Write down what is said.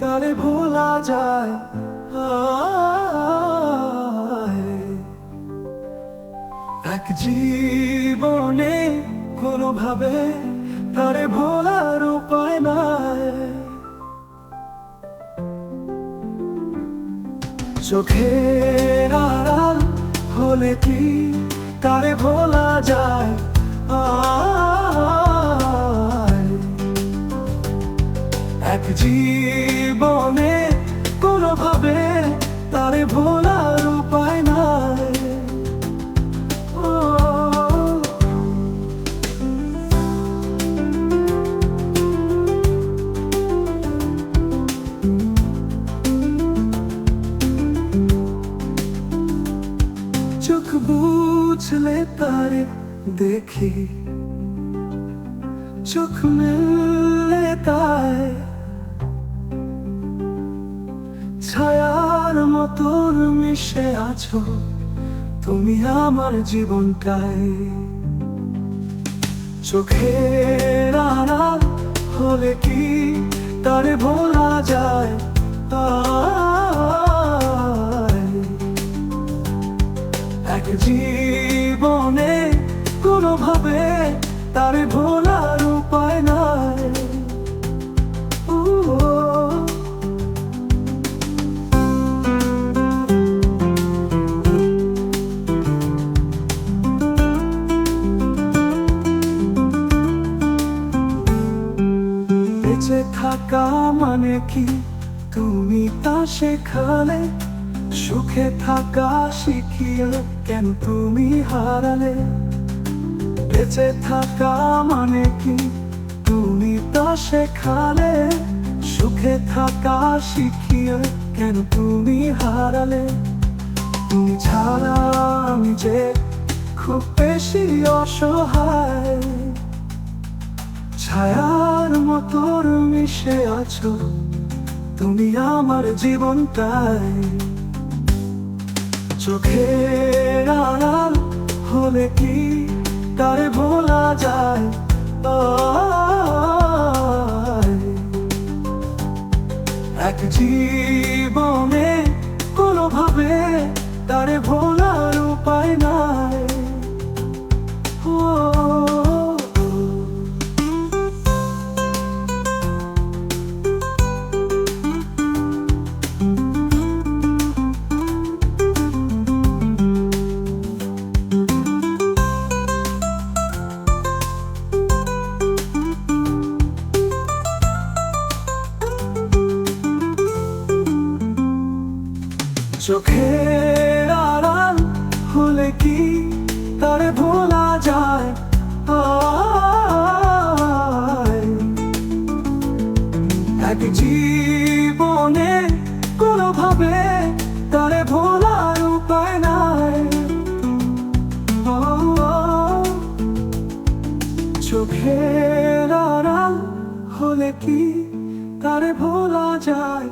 কারে ভোলা যায়। এক জীবনে কোনোভাবে তারে ভোলার উপায় নাই চোখের আড়াল হলে কি তারে ভোলা যায় আয়। এক জীবনে কোনোভাবে তারে ভোলার উপায় নাই। চোখ বুঝলে তারে দেখি চোখ মেললে তাই। মিশে আছো, তুমি আমার জীবনটাই চোখের আড়াল হলে কি তারে ভোলা যায়। এক জীবনে কোনোভাবে তারে ভোলার বেঁচে থাকা মানে কি? তুমি তা শেখালে? সুখে থাকা শিখিয়ে কেন তুমি হারালে? বেঁচে থাকা মানে কি? তুমি তা শেখালে? সুখে থাকা শিখিয়ে কেন তুমি হারালে? তুমি ছাড়া আমি যে খুব বেশি অসহায়। মিশে আছো, তুমি আমার জীবনটাই। চোখের আড়াল হলে কি তারে ভোলা যায়। এক জীবনে কোনোভাবে তারে ভোলার উপায় নাই। ও চোখের আড়াল হলে কি তারে ভোলা যায়। এক জীবনে কোনোভাবে তারে ভোলার উপায় নাই। চোখের আড়াল হলে কি তারে ভোলা যায়?